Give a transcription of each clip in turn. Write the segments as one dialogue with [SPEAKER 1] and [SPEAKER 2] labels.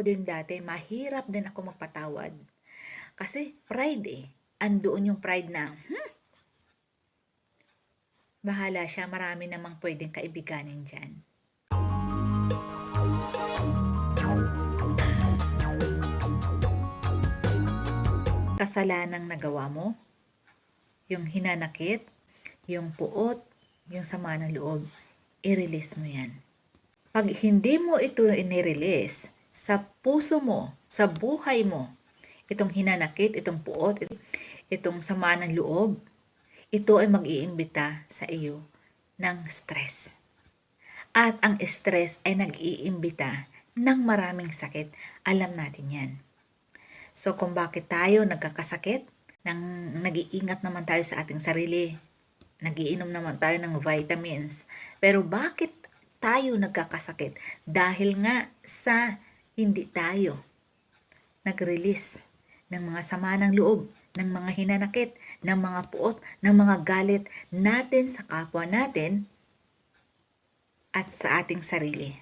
[SPEAKER 1] ako din dati, mahirap din ako magpatawad. Kasi pride eh. Andoon yung pride na, hmm, bahala siya, marami namang pwedeng kaibiganin dyan. Kasalanang nagawa mo, yung hinanakit, yung puot, yung sama ng loob, i-release mo yan. Pag hindi mo ito inirelease sa puso mo, sa buhay mo, itong hinanakit, itong puot, it- itong sama ng loob, ito ay mag-iimbita sa iyo ng stress. At ang stress ay nag-iimbita ng maraming sakit. Alam natin yan. So kung bakit tayo nagkakasakit, nang nag-iingat naman tayo sa ating sarili, nagiinom naman tayo ng vitamins, pero bakit tayo nagkakasakit? Dahil nga sa hindi tayo nag-release ng mga sama ng loob, ng mga hinanakit, ng mga puot, ng mga galit natin sa kapwa natin at sa ating sarili.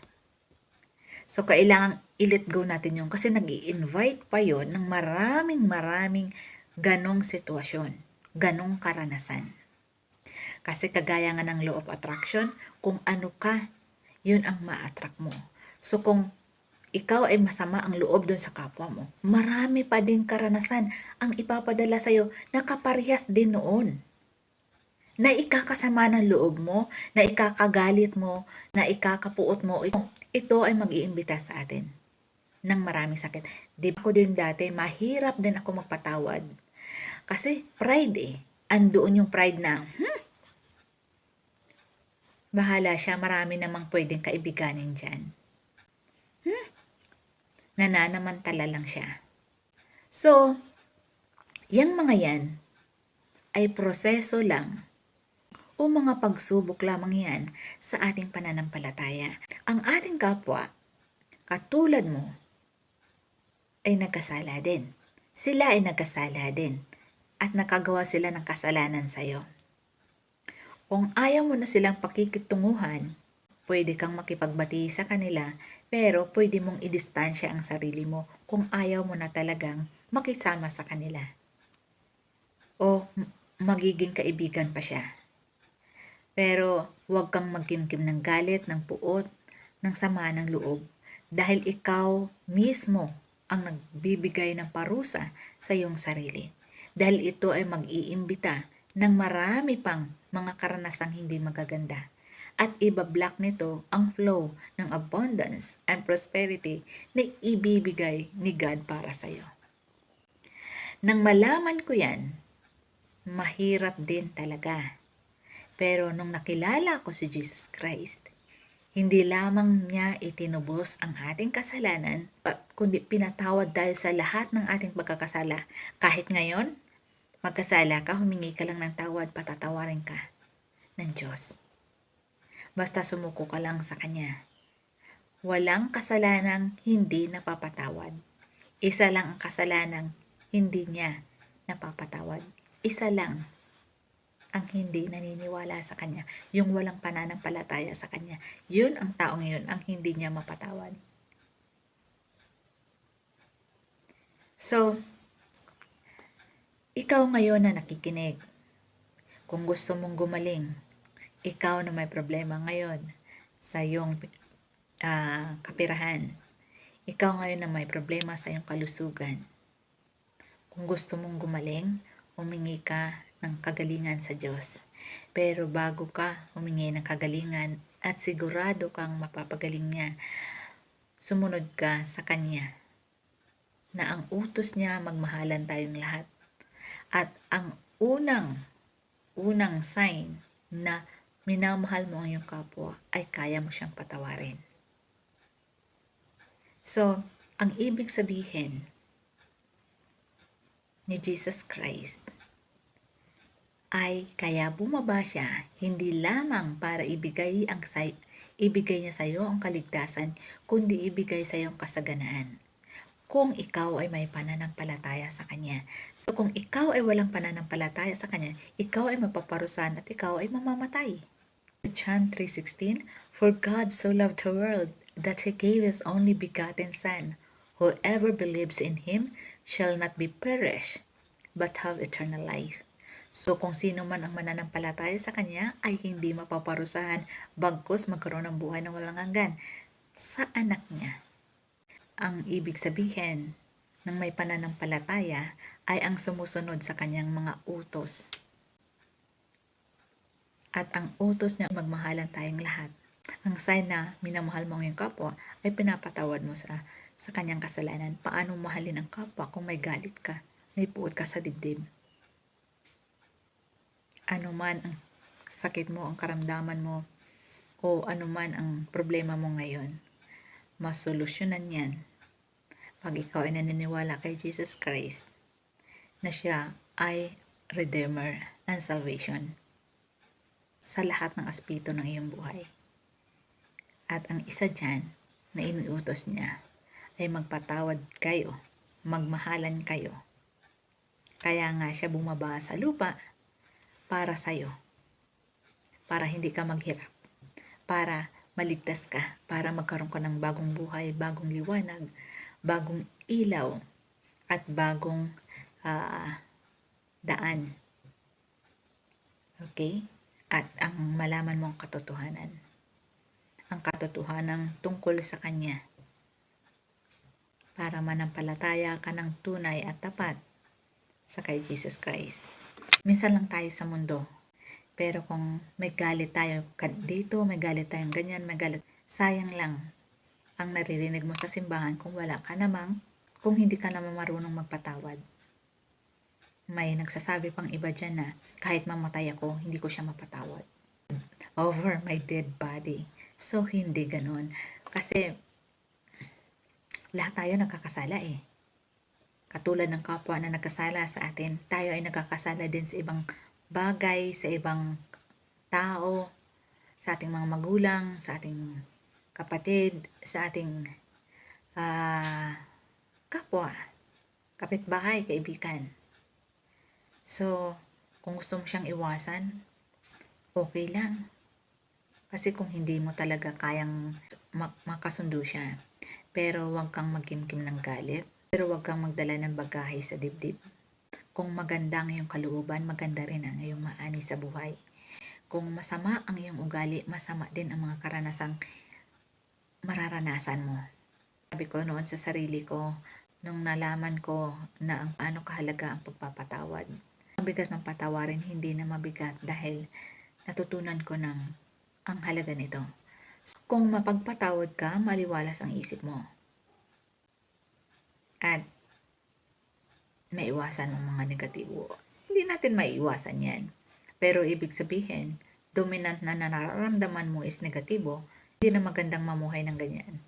[SPEAKER 1] So, kailangan i-let go natin yun kasi nag invite pa yon ng maraming maraming ganong sitwasyon, ganong karanasan. Kasi kagaya nga ng law of attraction, kung ano ka, yun ang ma-attract mo. So, kung ikaw ay masama ang loob doon sa kapwa mo, marami pa din karanasan ang ipapadala sa'yo na kaparehas din noon. Na ikakasama ng loob mo, na ikakagalit mo, na ikakapuot mo, ito, ay mag-iimbita sa atin ng maraming sakit. Di ba ako din dati, mahirap din ako magpatawad. Kasi pride eh. Andoon yung pride na, hmm, bahala siya, marami namang pwedeng kaibiganin dyan. Nananamantala lang siya. So, yung mga yan ay proseso lang o mga pagsubok lamang yan sa ating pananampalataya. Ang ating kapwa, katulad mo, ay nagkasala din. Sila ay nagkasala din at nakagawa sila ng kasalanan sa iyo. Kung ayaw mo na silang pakikitunguhan, pwede kang makipagbati sa kanila pero pwede mong idistansya ang sarili mo kung ayaw mo na talagang makisama sa kanila. O magiging kaibigan pa siya. Pero huwag kang magkimkim ng galit, ng puot, ng sama ng loob dahil ikaw mismo ang nagbibigay ng parusa sa iyong sarili. Dahil ito ay mag-iimbita ng marami pang mga karanasang hindi magaganda. At ibablock nito ang flow ng abundance and prosperity na ibibigay ni God para sa iyo. Nang malaman ko yan, mahirap din talaga. Pero nung nakilala ko si Jesus Christ, hindi lamang niya itinubos ang ating kasalanan, pa- kundi pinatawad dahil sa lahat ng ating pagkakasala. Kahit ngayon, magkasala ka, humingi ka lang ng tawad, patatawarin ka ng Diyos. Basta sumuko ka lang sa Kanya. Walang kasalanang hindi napapatawad. Isa lang ang kasalanang hindi niya napapatawad. Isa lang ang hindi naniniwala sa Kanya, yung walang pananampalataya sa Kanya. Yun ang taong yun, ang hindi niya mapatawad. So, ikaw ngayon na nakikinig, kung gusto mong gumaling, ikaw na may problema ngayon sa iyong ah, kapirahan, ikaw ngayon na may problema sa iyong kalusugan, kung gusto mong gumaling, humingi ka ng kagalingan sa Diyos. Pero bago ka humingi ng kagalingan at sigurado kang mapapagaling niya, sumunod ka sa Kanya na ang utos niya magmahalan tayong lahat. At ang unang, unang sign na minamahal mo ang iyong kapwa ay kaya mo siyang patawarin. So, ang ibig sabihin ni Jesus Christ ay kaya bumaba siya hindi lamang para ibigay ang say, ibigay niya sa iyo ang kaligtasan kundi ibigay sa iyo ang kasaganaan kung ikaw ay may pananampalataya sa Kanya. So kung ikaw ay walang pananampalataya sa Kanya, ikaw ay mapaparusahan at ikaw ay mamamatay. John 3.16 For God so loved the world that He gave His only begotten Son, Whoever believes in Him shall not be perished, but have eternal life. So kung sino man ang mananampalataya sa Kanya ay hindi mapaparusahan, bagkus magkaroon ng buhay na walang hanggan sa anak niya. Ang ibig sabihin ng may pananampalataya ay ang sumusunod sa kanyang mga utos. At ang utos niya magmahalan tayong lahat. Ang sign na minamahal mo ang iyong kapwa ay pinapatawad mo sa sa kanyang kasalanan. Paano mahalin ang kapwa kung may galit ka, may puot ka sa dibdib? Ano man ang sakit mo, ang karamdaman mo, o ano man ang problema mo ngayon, masolusyonan yan pag ikaw ay naniniwala kay Jesus Christ na siya ay Redeemer and Salvation sa lahat ng aspeto ng iyong buhay. At ang isa dyan na inuutos niya ay magpatawad kayo, magmahalan kayo. Kaya nga siya bumaba sa lupa para sa'yo. Para hindi ka maghirap. Para maligtas ka. Para magkaroon ka ng bagong buhay, bagong liwanag, bagong ilaw, at bagong ah, daan. Okay? At ang malaman mo ang katotohanan. Ang katotohanan tungkol sa Kanya. Para manampalataya ka ng tunay at tapat sa kay Jesus Christ. Minsan lang tayo sa mundo. Pero kung may galit tayo dito, may galit tayong ganyan, may galit, sayang lang ang naririnig mo sa simbahan kung wala ka namang, kung hindi ka naman marunong magpatawad. May nagsasabi pang iba dyan na kahit mamatay ako, hindi ko siya mapatawad. Over my dead body. So, hindi ganun. Kasi, lahat tayo nagkakasala eh. Katulad ng kapwa na nagkasala sa atin, tayo ay nagkakasala din sa ibang bagay, sa ibang tao, sa ating mga magulang, sa ating kapatid, sa ating ah, kapwa, kapitbahay, kaibigan. So, kung gusto mo siyang iwasan, okay lang. Kasi kung hindi mo talaga kayang mak- makasundo siya, pero huwag kang magkimkim ng galit, pero huwag kang magdala ng bagahe sa dibdib. Kung maganda ang iyong kalooban, maganda rin ang iyong maani sa buhay. Kung masama ang iyong ugali, masama din ang mga karanasang mararanasan mo. Sabi ko noon sa sarili ko, nung nalaman ko na ang paano kahalaga ang pagpapatawad. Mabigat ng patawarin, hindi na mabigat dahil natutunan ko ng ang halaga nito. Kung mapagpatawad ka, maliwalas ang isip mo. At maiwasan ang mga negatibo. Hindi natin maiiwasan yan. Pero ibig sabihin, dominant na nararamdaman mo is negatibo, hindi na magandang mamuhay ng ganyan.